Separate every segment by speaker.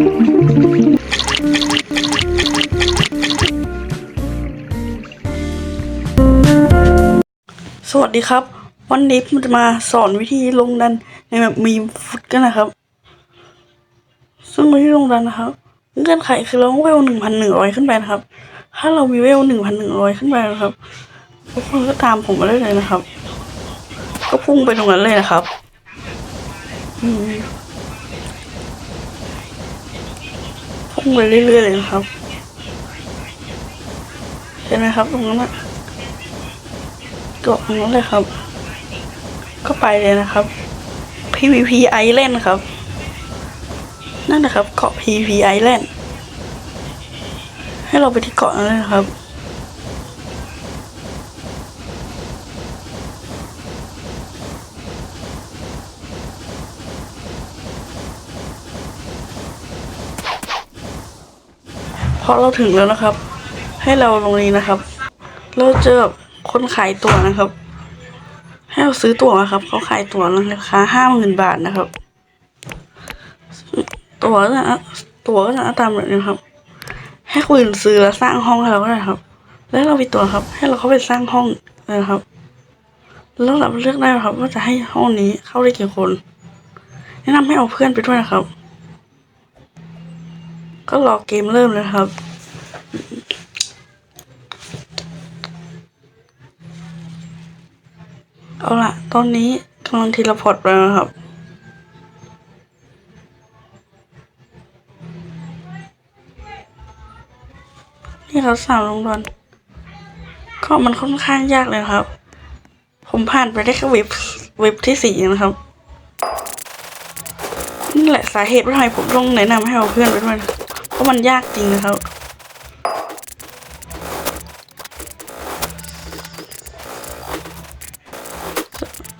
Speaker 1: สวัสดีครับ วันนี้ผมจะมาสอนวิธีลงดันในแบบมีมฟุตกันนะครับ ซึ่งวิธีลงดันนะครับเงื่อนไขคือเราต้องเวลหนึ่งพันหนึ่งร้อยขึ้นไปนะครับ ถ้าเรามีเวลหนึ่งพันหนึ่งร้อยขึ้นไปนะครับทุกคนก็ตามผมมาได้เลยนะครับ ก็พุ่งไปตรงนั้นเลยนะครับ อืม พุ่งไปเรื่อยๆเลยนะครับ เห็นไหมครับตรงนั้นอะเกาะตรงนั้นเลยครับ ก็ไปเลยนะครับ PVP Island ครับ นั่นนะครับเกาะ PVP Island ให้เราไปที่เกาะนั้นเลยครับ พอเราถึงแล้วนะครับ ให้เราลงนี้นะครับ เราเจอคนขายตั๋วนะครับ ให้เราซื้อตั๋วนะครับเขาขายตั๋วราคาห้าหมื่นบาทนะครับ ตั๋วก็จะตั๋วก็จะตามแบบนี้ครับ ให้คนอื่นซื้อแล้วสร้างห้องให้เราก็ได้ครับ แล้วเราไปตั๋วครับ ให้เราเข้าไปสร้างห้องนะครับแล้วเราเลือกได้ครับ ว่าจะให้ห้องนี้เข้าได้กี่คน แนะนำให้เอาเพื่อนไปด้วยนะครับ ก็รอเกมเริ่มเลยครับ เอาล่ะตอนนี้กำลังทีละพอร์ตไปนะครับนี่ครับสามลงดอนก็มันค่อนข้างยากเลยครับ ผมผ่านไปได้แค่เว็บเว็บที่สี่นะครับนี่แหละสาเหตุว่าทำไมผมต้องแนะนำให้เอาเพื่อนไปด้วยนะ ราะมันยากจริงนะครับ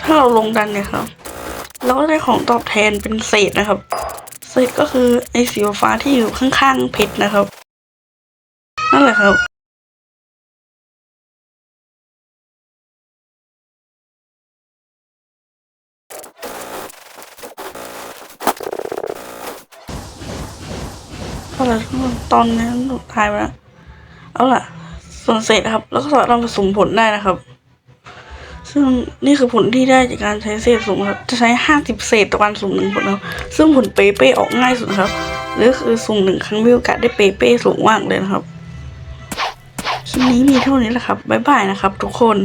Speaker 1: ถ้าเราลงดันเนี่ยครับ เราก็ได้ของตอบแทนเป็นเศษนะครับ เศษก็คือไอ้สีฟ้าที่อยู่ข้างๆเพชรนะครับ นั่นแหละครับ เอาล่ะตอนนี้สุดท้ายไปแล้วเอาล่ะ ส่วนเศษครับ แล้วก็สามารถผสมผลได้นะครับ ซึ่งนี่คือผลที่ได้จากการใช้เศษสุ่มครับ จะใช้ห้าสิบเศษต่อการสุ่มหนึ่งผลครับซึ่งผลเปเป้ออกง่ายสุดครับหรือคือสุ่มหนึ่งครั้งมีโอกาสได้เปเป้สูงมากเลยนะครับคลิปนี้มีเท่านี้แหละครับบ๊ายบายนะครับ ทุกคน